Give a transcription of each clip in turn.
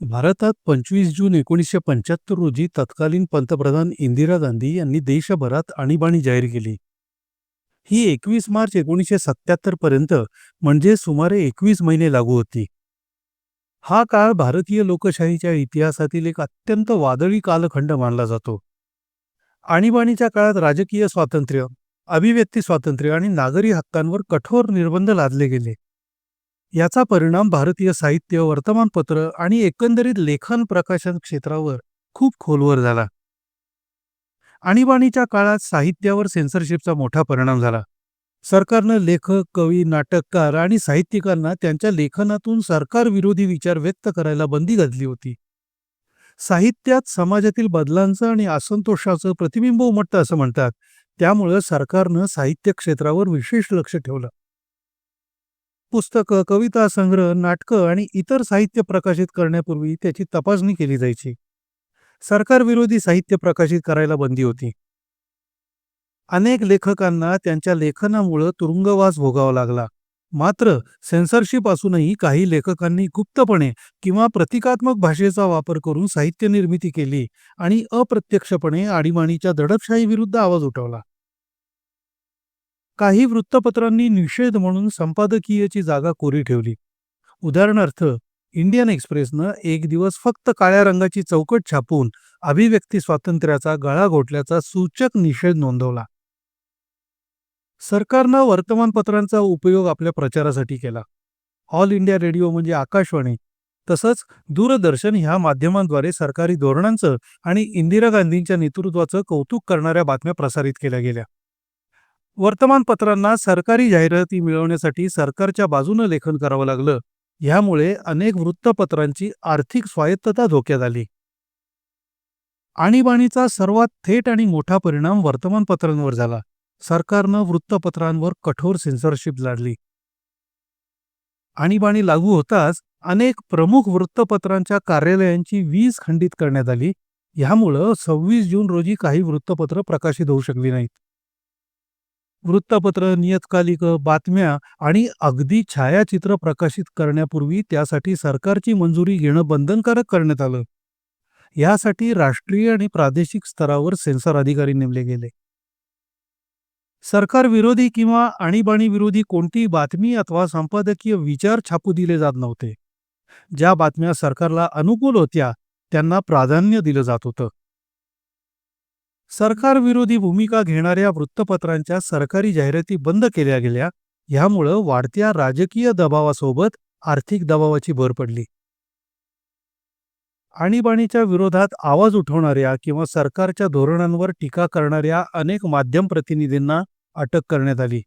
भारतात पंचवीस जून एकोणीसशे पंच्याहत्तर रोजी तत्कालीन पंतप्रधान इंदिरा गांधी यांनी देशभरात आणीबाणी जाहीर केली. ही एकवीस मार्च एकोणीसशे सत्याहत्तर पर्यंत म्हणजे सुमारे एकवीस महिने लागू होती. हा काळ भारतीय लोकशाहीच्या इतिहासातील एक अत्यंत वादळी कालखंड मानला जातो. आणीबाणीच्या काळात राजकीय स्वातंत्र्य अभिव्यक्ती स्वातंत्र्य आणि नागरी हक्कांवर कठोर निर्बंध लादले गेले. याचा परिणाम भारतीय साहित्य वर्तमानपत्र आणि एकंदरीत लेखन प्रकाशन क्षेत्रावर खूप खोलवर झाला. आणीबाणीच्या काळात साहित्यावर सेन्सरशिपचा मोठा परिणाम झाला. सरकारनं लेखक कवी नाटककार आणि साहित्यिकांना त्यांच्या लेखनातून सरकारविरोधी विचार व्यक्त करायला बंदी घातली होती. साहित्यात समाजातील बदलांचं आणि असंतोषाचं प्रतिबिंब उमटतं असं म्हणतात. त्यामुळं सरकारनं साहित्य क्षेत्रावर विशेष लक्ष ठेवलं. पुस्तकं कविता संग्रह नाटकं आणि इतर साहित्य प्रकाशित करण्यापूर्वी त्याची तपासणी केली जायची. सरकारविरोधी साहित्य प्रकाशित करायला बंदी होती. अनेक लेखकांना त्यांच्या लेखनामुळं तुरुंगवास भोगावा लागला. मात्र सेन्सरशिप असूनही काही लेखकांनी गुप्तपणे किंवा प्रतिकात्मक भाषेचा वापर करून साहित्य निर्मिती केली आणि अप्रत्यक्षपणे आडीमाणीच्या दडपशाही विरुद्ध आवाज उठवला. काही वृत्तपत्रांनी निषेध म्हणून संपादकीयची जागा कोरी ठेवली. उदाहरणार्थ इंडियन एक्सप्रेसनं एक दिवस फक्त काळ्या रंगाची चौकट छापून अभिव्यक्ती स्वातंत्र्याचा गळा घोटल्याचा सूचक निषेध नोंदवला. सरकारनं वर्तमानपत्रांचा उपयोग आपल्या प्रचारासाठी केला. ऑल इंडिया रेडिओ म्हणजे आकाशवाणी तसंच दूरदर्शन ह्या माध्यमांद्वारे सरकारी धोरणांचं आणि इंदिरा गांधींच्या नेतृत्वाचं कौतुक करणाऱ्या बातम्या प्रसारित केल्या गेल्या. वर्तमानपत्रांना सरकारी जाहिराती मिळवण्यासाठी सरकारच्या बाजूनं लेखन करावं लागलं. ह्यामुळे अनेक वृत्तपत्रांची आर्थिक स्वायत्तता धोक्यात आली. आणीबाणीचा सर्वात थेट आणि मोठा परिणाम वर्तमानपत्रांवर झाला. सरकारनं वृत्तपत्रांवर कठोर सेन्सरशिप लादली. आणीबाणी लागू होताच अनेक प्रमुख वृत्तपत्रांच्या कार्यालयांची वीज खंडित करण्यात आली. ह्यामुळं सव्वीस जून रोजी काही वृत्तपत्र प्रकाशित होऊ शकली नाहीत. वृत्तपत्र नियतकालिक बातम्या आणि अगदी छायाचित्र प्रकाशित करण्यापूर्वी त्यासाठी सरकारची मंजुरी घेणं बंधनकारक करण्यात आलं. यासाठी राष्ट्रीय आणि प्रादेशिक स्तरावर सेन्सर अधिकारी नेमले गेले. सरकार विरोधी किंवा आणीबाणी विरोधी कोणतीही बातमी अथवा संपादकीय विचार छापू दिले जात नव्हते. ज्या बातम्या सरकारला अनुकूल होत्या त्यांना प्राधान्य दिलं जात होतं. सरकारविरोधी भूमिका घेणाऱ्या वृत्तपत्रांच्या सरकारी जाहिराती बंद केल्या गेल्या ह्यामुळं वाढत्या राजकीय दबावासोबत आर्थिक दबावाची भर पडली. आणीबाणीच्या विरोधात आवाज उठवणाऱ्या किंवा सरकारच्या धोरणांवर टीका करणाऱ्या अनेक माध्यम प्रतिनिधींना अटक करण्यात आली.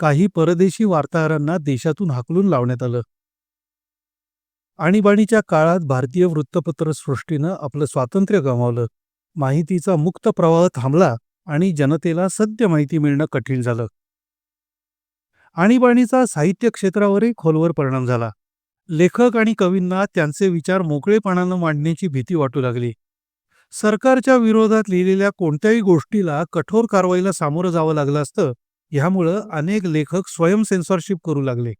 काही परदेशी वार्ताहरांना देशातून हाकलून लावण्यात आलं. आणीबाणीच्या काळात भारतीय वृत्तपत्र सृष्टीनं आपलं स्वातंत्र्य गमावलं. माहितीचा मुक्त प्रवाह थांबला आणि जनतेला सत्य माहिती मिळणं कठीण झालं. आणीबाणीचा साहित्य क्षेत्रावरही खोलवर परिणाम झाला. लेखक आणि कवींना त्यांचे विचार मोकळेपणानं मांडण्याची भीती वाटू लागली. सरकारच्या विरोधात लिहिलेल्या कोणत्याही गोष्टीला कठोर कारवाईला सामोरं जावं लागलं असतं ह्यामुळं अनेक लेखक स्वयं सेन्सॉरशिप करू लागले.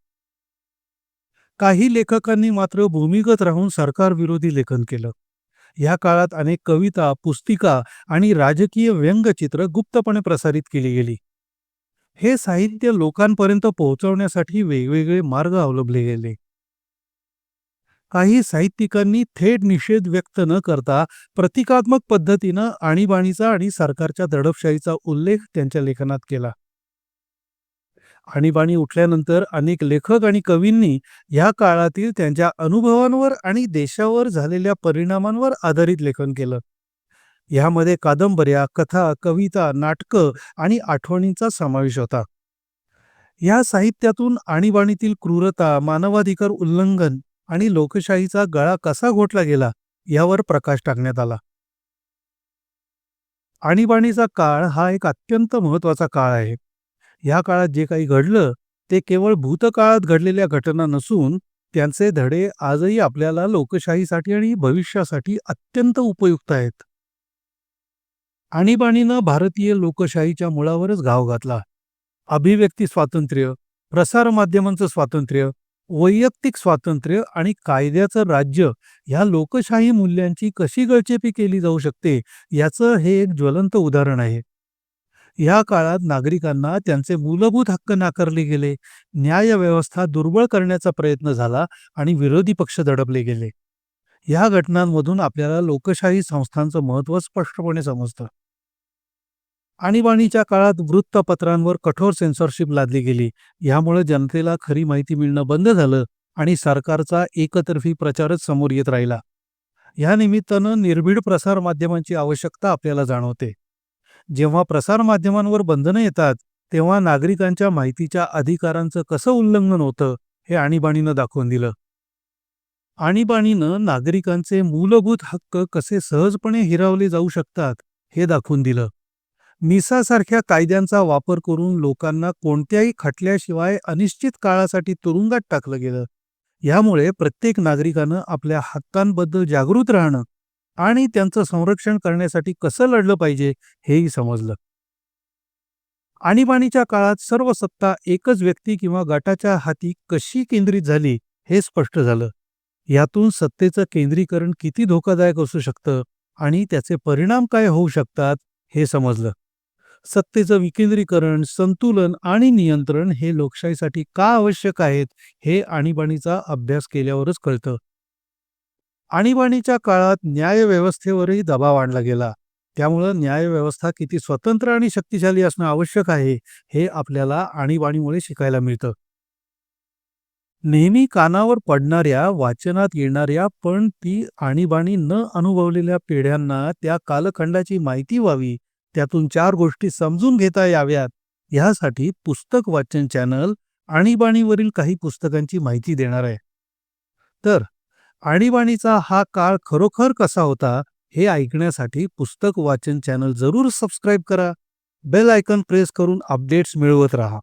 काही लेखकांनी मात्र भूमिगत राहून सरकारविरोधी लेखन केलं. या काळात अनेक कविता पुस्तिका आणि राजकीय व्यंगचित्र गुप्तपणे प्रसारित केली गेली. हे साहित्य लोकांपर्यंत पोहोचवण्यासाठी वेगवेगळे मार्ग अवलंबले गेले. काही साहित्यिकांनी थेट निषेध व्यक्त न करता प्रतिकात्मक पद्धतीनं आणीबाणीचा आणि सरकारच्या दडपशाहीचा उल्लेख त्यांच्या लेखनात केला. आणीबाणी उठल्यानंतर अनेक लेखक आणि कवींनी ह्या काळातील त्यांच्या अनुभवांवर आणि देशावर झालेल्या परिणामांवर आधारित लेखन केलं. ह्यामध्ये कादंबऱ्या कथा कविता नाटकं आणि आठवणींचा समावेश होता. ह्या साहित्यातून आणीबाणीतील क्रूरता मानवाधिकार उल्लंघन आणि लोकशाहीचा गळा कसा घोटला गेला यावर प्रकाश टाकण्यात आला. आणीबाणीचा काळ हा एक अत्यंत महत्त्वाचा काळ आहे. या काळात जे काही घडलं ते केवळ भूतकाळात घडलेल्या घटना नसून त्यांचे धडे आजही आपल्याला लोकशाहीसाठी आणि भविष्यासाठी अत्यंत उपयुक्त आहेत. आणीबाणीनं भारतीय लोकशाहीच्या मुळावरच घाव घातला. अभिव्यक्ती स्वातंत्र्य प्रसारमाध्यमांचं स्वातंत्र्य वैयक्तिक स्वातंत्र्य आणि कायद्याचं राज्य ह्या लोकशाही मूल्यांची कशी गळचेपी केली जाऊ शकते याचं हे एक ज्वलंत उदाहरण आहे. या काळात नागरिकांना त्यांचे मूलभूत हक्क नाकारले गेले. न्यायव्यवस्था दुर्बळ करण्याचा प्रयत्न झाला आणि विरोधी पक्ष दडपले गेले. या घटनांमधून आपल्याला लोकशाही संस्थांचं महत्त्व स्पष्टपणे समजतं. आणीबाणीच्या काळात वृत्तपत्रांवर कठोर सेन्सॉरशिप लादली गेली. यामुळे जनतेला खरी माहिती मिळणं बंद झालं आणि सरकारचा एकतर्फी प्रचारच समोर येत राहिला. या निमित्तानं निर्भीड प्रसार माध्यमांची आवश्यकता आपल्याला जाणवते. जेव्हा प्रसारमाध्यमांवर बंधनं येतात तेव्हा नागरिकांच्या माहितीच्या अधिकारांचं कसं उल्लंघन होतं हे आणीबाणीनं दाखवून दिलं. आणीबाणीनं नागरिकांचे मूलभूत हक्क कसे सहजपणे हिरावले जाऊ शकतात हे दाखवून दिलं. मिसासारख्या कायद्यांचा वापर करून लोकांना कोणत्याही खटल्याशिवाय अनिश्चित काळासाठी तुरुंगात टाकलं गेलं. यामुळे प्रत्येक नागरिकानं आपल्या हक्कांबद्दल जागृत राहणं आणि त्यांचं संरक्षण करण्यासाठी कसं लढलं पाहिजे हेही समजलं. आणीबाणीच्या काळात सर्व सत्ता एकच व्यक्ती किंवा गटाच्या हाती कशी केंद्रित झाली हे स्पष्ट झालं. यातून सत्तेचं केंद्रीकरण किती धोकादायक असू शकतं आणि त्याचे परिणाम काय होऊ शकतात हे समजलं. सत्तेचं विकेंद्रीकरण संतुलन आणि नियंत्रण हे लोकशाहीसाठी का आवश्यक आहेत हे आणीबाणीचा अभ्यास केल्यावरच कळतं. आणीबाणीच्या काळात न्यायव्यवस्थेवरही दबाव आणला गेला. त्यामुळं न्यायव्यवस्था किती स्वतंत्र आणि शक्तिशाली असणं आवश्यक आहे हे आपल्याला आणीबाणीमुळे शिकायला मिळतं. नेहमी कानावर पडणाऱ्या वाचनात येणाऱ्या पण ती आणीबाणी न अनुभवलेल्या पिढ्यांना त्या कालखंडाची माहिती व्हावी त्यातून चार गोष्टी समजून घेता याव्यात ह्यासाठी पुस्तक वाचन चॅनल आणीबाणीवरील काही पुस्तकांची माहिती देणार आहे. तर आणीबाणीचा हा काळ खरोखर कसा होता हे ऐकण्यासाठी पुस्तक वाचन चॅनल जरूर सबस्क्राईब करा. बेल आयकन प्रेस करून अपडेट्स मिळवत राहा.